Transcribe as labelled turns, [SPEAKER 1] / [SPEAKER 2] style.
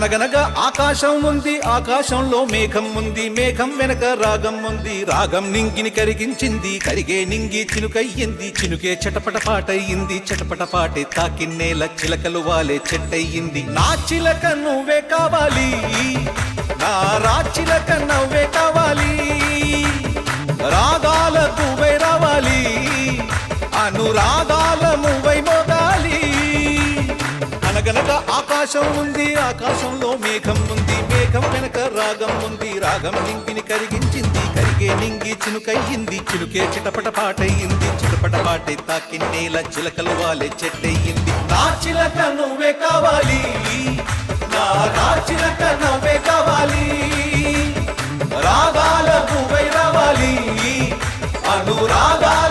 [SPEAKER 1] అనగనగా ఆకాశం ఉంది ఆకాశంలో మేఘం ఉంది మేఘం వెనక రాగం ఉంది. రాగం నింగిని కరిగించింది కరిగే నింగి చినుకయ్యింది. చినుకే చటపట పాటయ్యింది చటపట పాటే తాకిన్నేల చిలకలు వాలే చెట్టయ్యింది. నా చిలక నువ్వే కావాలి నా రా చిలక నవ్వే కావాలి. రాగాల నువ్వై రావాలి అనురా గనగనక ఆకాశం ఉంది ఆకాశంలో మేఘం ఉంది మేఘం వెనక రాగం ఉంది రాగం నింగిని కరిగించింది కరిగే నింగి చినుకయ్యింది చినుకే చిటపట పాటయ్యింది చిటపట పాటై తాకి నేల చిలకలు వాలే చెట్టయ్యింది. నా చిలక నువ్వే కావాలి నా చిలక కావాలి. రాగాల నువ్వై రావాలి అనురాగాల